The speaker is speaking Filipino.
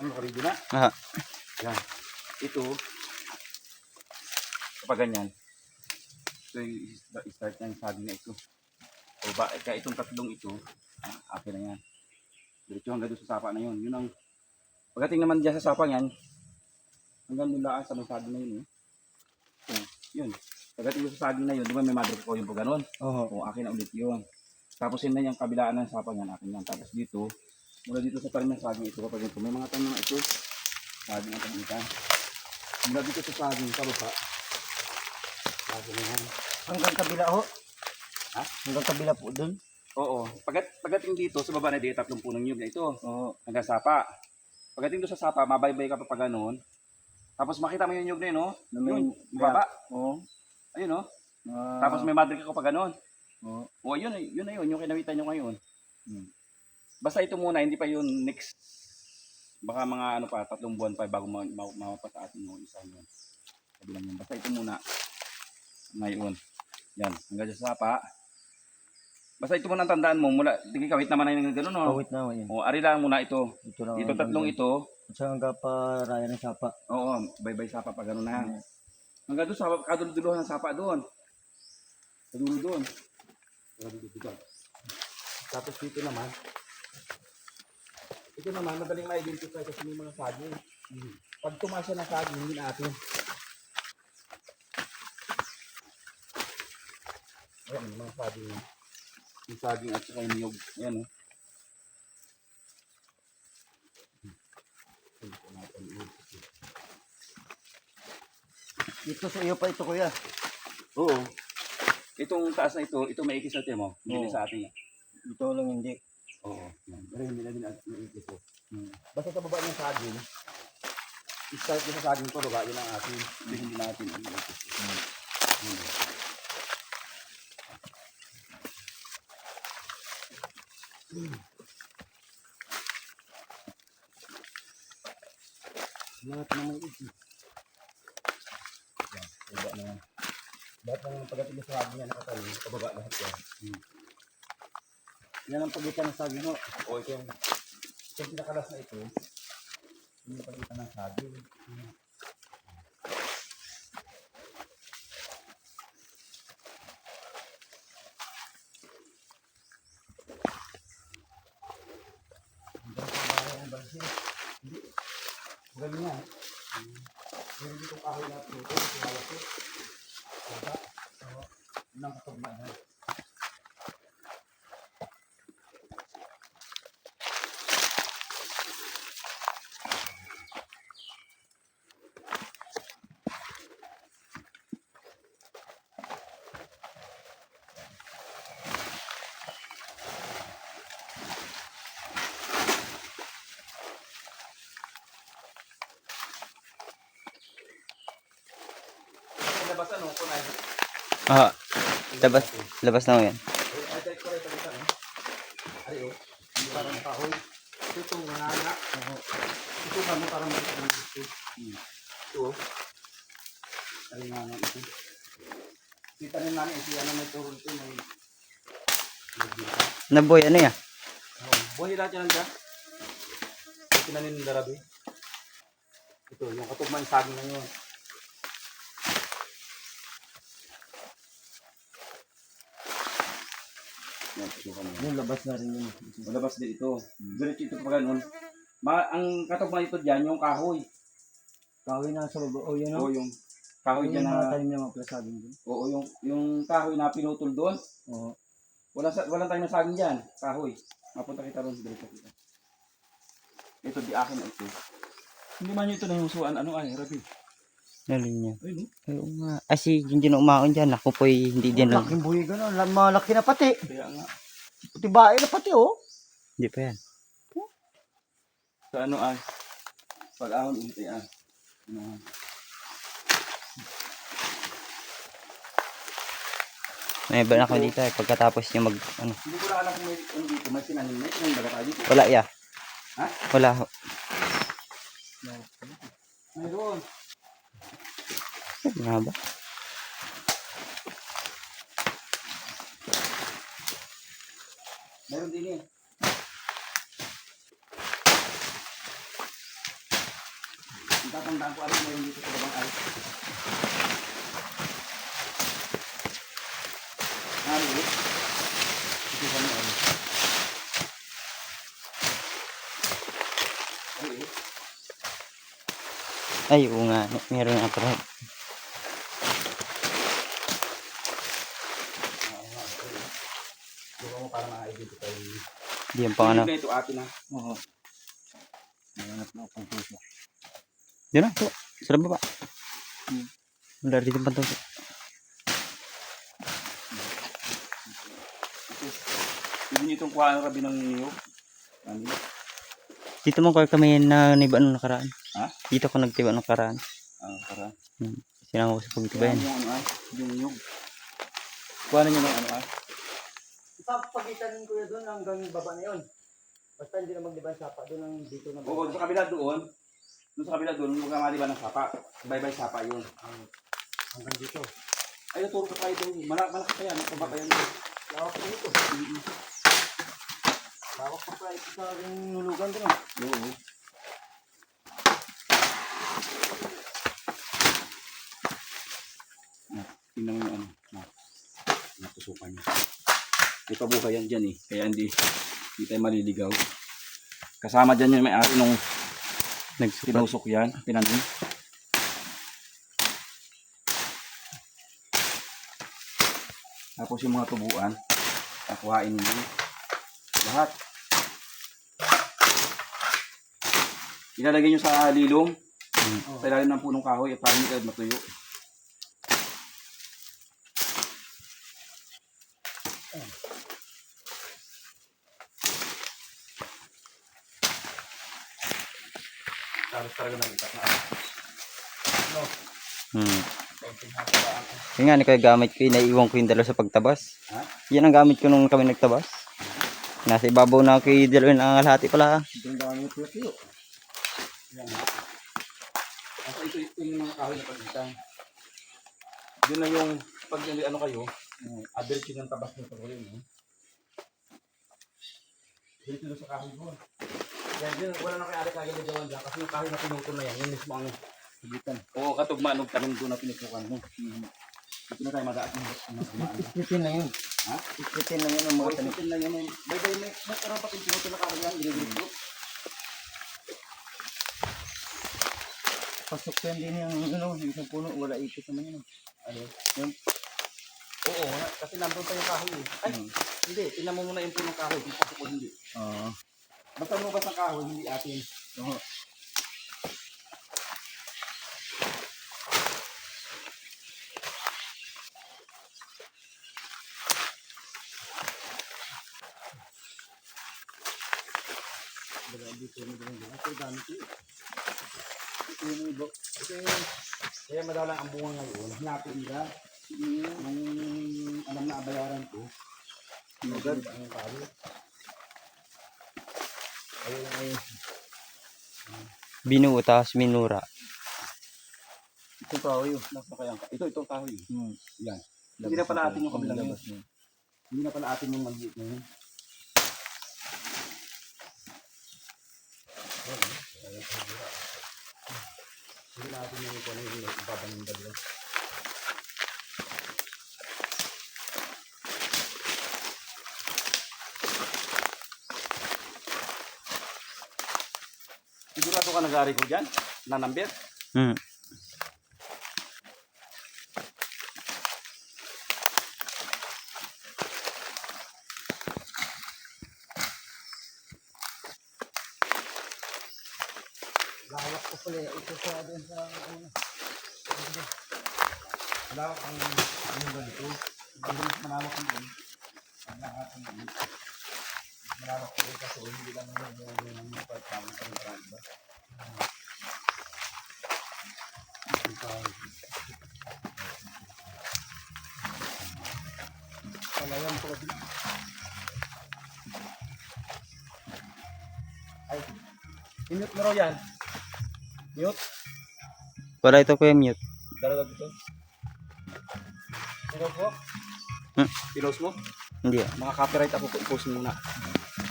Ano ka na? Ah, Yan. Ito, kapag ganyan, ito yung start na yung saging na ito. O ba, kaya itong tatlong ito, ah, akin na yan. Diretso hanggang doon sa sapa na yun. Yun ang, pagdating naman dyan sa sapa yan, hanggang doon laan sa may saging na yun. Eh. So, yun. Pagdating doon sa saging na yun, di ba may madre ko yung pag ganun? oo. O akin na ulit yun. Tapos yun na yung kabilaan ng sapa niyan, akin yan. Tapos dito, mula dito sa talim ng saging ito, kapag ito, may mga tanong ito, saging ang pagkitan. Mula dito sa saging, pababa, saging na yan. Hanggang kabila ho. Ha? Hanggang kabila po dun. Oo. Pagat, pagdating dito, sa baba na dito, tatlong punong nyug na ito, Oo. hanggang sapa. Pagdating doon sa sapa, mabaybay ka pa pa ganun. Tapos makita mo yung nyug na yun, no? Na may- Yun, baba. Oo. Ayun, no? Ah, Tapos may madre ka pa ganun. Oo. O, yun, yun na yun, yung kinawitan nyo ngayon. Hmm. Basta ito muna, hindi pa yun next, baka mga ano pa, tatlong buwan pa bago ma- ma- mawapa sa atin yung isa yun. Sabi lang yun. Basta ito muna, ngayon. Yan, hanggang sa sapa. Basta ito muna ang tandaan mo, mula, tingin kawit naman na yung gano'n, no? Kawit na yan. O, ari lang muna ito. Ito lang. Ito tatlong ito, Sa hanggang pa raya ng sapa. oo, bye-bye sapa pa gano'n na. Hanggang doon, sa kaduluduluhan ng sapa doon. Kadulo doon. Kadulo dito. Tapos dito naman, ito naman, madaling ma-identify kasi may mga saging. Pag tumasya ng saging, hindi natin. Ayan, may mga saging. Yung saging at saka yung niyog. Ayan, oh. Ito sa iyo pa ito kuya. Oo. Itong taas na ito, ito may ikis natin mo. Hindi Oo. sa atin. Ito lang hindi. Oo. Pero hindi na may ikis ito. Hmm. Basta sa baba ng saging, i-start ko sa saging ko, baba, yun ang atin. Hindi hindi natin ang ikis. Hmm. Hmm. Lahat na may ikis. Yan, baba na yan. Lahat ng pagdating sa saging yan nakatalim, pababa lahat yan. Hmm. Yan ang pagitan ng saging mo. O ito yung, yung pinakalas na ito. Yung yung pagitan ng saging. Hmm. Sa ang. Galing yan. Hmm. Meron dito kahoy na ito. Ang niya. Sa labas ano, kunay. Ah, labas, labas na yan. Ay, ay, parang kahoy. Ito mga anak. Ito kami parang makita ng. Ito, oh. Ari nga nga ito. Kita rin ito, ano may turo ito, may... Naboy, ano ya? Oh, buhay lahat yan dyan. Ito darabi. Ito, yung katugma yung saging na yun. Yan, ito kami. Yung labas na rin yun. Malabas din ito. Diretso ito pa ganun. Ma ang katugma ito dyan, yung kahoy. Kahoy na sa baba. O yan O o. yung kahoy Yung dyan mga na... tanim na mga dun. Oo, yung, yung kahoy na pinutol doon. Oo. Wala sa walang tayo na saging diyan, kahoy. Mapunta kita ron diretso kita. Ito di akin na ito. Hindi man ito nahusuan ano ay, Rabi. Nalin niya. Ay, no? Oo nga. Ah, si Junjun umaon dyan. Ako po'y hindi din lang. Laking buhay gano'n. Lam- Malaki na pati. Kaya nga Pati bae na pati oh. Hindi pa yan. sa ano ay pag ahon ulit ay ah. Ano, May iba na ako dito eh. Pagkatapos niya mag, ano. hindi ko na alam kung may ano dito, may sinanin, may sinanin baga tayo dito. Wala ya. Ha? Wala. Mayroon. Nga ba? Meron din eh. Tatandaan ko ano meron dito sa babang ay. Ano ulit? Ito pa mo ano. Ano ulit? Ay, oo nga. Meron nga pala. Suka mo para ma-identify. Di yan pang ano. Ito atin na. Oo. Nahanap na akong puso. Yun na. Sa baba. Hmm. Wala dito pa ito. Hindi nyo itong kuha ng rabi ng niyog. Ano? Dito mo kayo kami na niba nung nakaraan. Ha? Dito ko nagtiba nung nakaraan. Ah, para. Sinama ko sa pagtibayan. Yung ano ay, yung niyog. Kuha na nyo ng ano ay. Papagitan ko yun doon hanggang baba na yun. Basta hindi na magliban sapa doon ang dito na Oo, sa kabila doon. Doon sa kabila doon, huwag ka maliban ng sapa. Bye-bye sapa yun. Hanggang dito. Ay, turo ka tayo doon. Malaki, malaki pa yan. Pababa pa yan. Lawak pa dito. Lawak pa pa ito sa aking nulugan doon. Oo. Tingnan mo yung ano. Na, natusukan niya. May pabuhay yan dyan eh. Kaya hindi, hindi tayo maliligaw. Kasama dyan yung may-ari nung tinusok yan, tinanim. Tapos yung mga tubuan, nakuhain mo lahat. Ilalagay nyo sa lilong, sa ilalim ng punong kahoy, para hindi agad matuyo. Tapos talaga ng itak na ano. Hmm. Yung nga, ni kayo gamit ko, naiiwan ko yung dalawa sa pagtabas. Ha? Yan ang gamit ko nung kami nagtabas. Nasa ibabaw na ako yung dalawa ng alhati pala. Ang dami ng tuyo. Yan nga. Kasi ito, ito yung mga kahoy na pagitan. Yun na yung, pag ano kayo, uh, average ng tabas ng pagkakulay mo. Dito na sa kahoy mo. Yan, yun, wala na kay Ari kagad na gawan dyan kasi yung kahoy na pinutol na yan, yun mismo ang pagitan. Oo, katugma nung tanim doon na pinutukan mo. Dito na tayo madaat ng mga Ispitin na yun. Ha? Ispitin lang yun ang mga tanim na yan. Bay bay, may karang patin pinutol na kahoy yan, ginigilip Pasok yan din yung ano, yung isang puno, wala ipit naman yun. Ano? Yung... Oo, kasi nandun pa yung kahoy eh. Ay, hindi. Tingnan mo muna yung punong kahoy. Kung pasok o hindi. Oo. Basta lumabas ang kahoy, hindi atin. Oo. Ito yung ibo. Ito yung... Kaya madalang ang bunga ngayon. Hinapin nila. Yung alam na abayaran ko. Agad ang kahoy. Ayun ay... Binuo, tapos minura. Itong kahoy. Nasa kaya Ito, itong kahoy. Hmm. Yan. Hindi na pala atin yung kabilang yun. Hindi na pala atin yung maliit na yun. Hindi natin yung ito na yung ibabang yung dalawa. Sigurado ka nag-ari ko dyan? Nanambit? Hmm. Lawak ko pala. Ito sa doon sa ano. Malawak ang ano ganito. Hindi mas malawak ang doon. Ang lahat ang doon. Malawak ko kasi hindi lang yung yung namin sa mga iba. Palayan ko din. Ay, inut mo yan. Mute. Wala ito kuya mute. Dalawa dito. Pinost mo? Hmm? Pinost mo? Hindi. Mga copyright ako, i-post mo muna.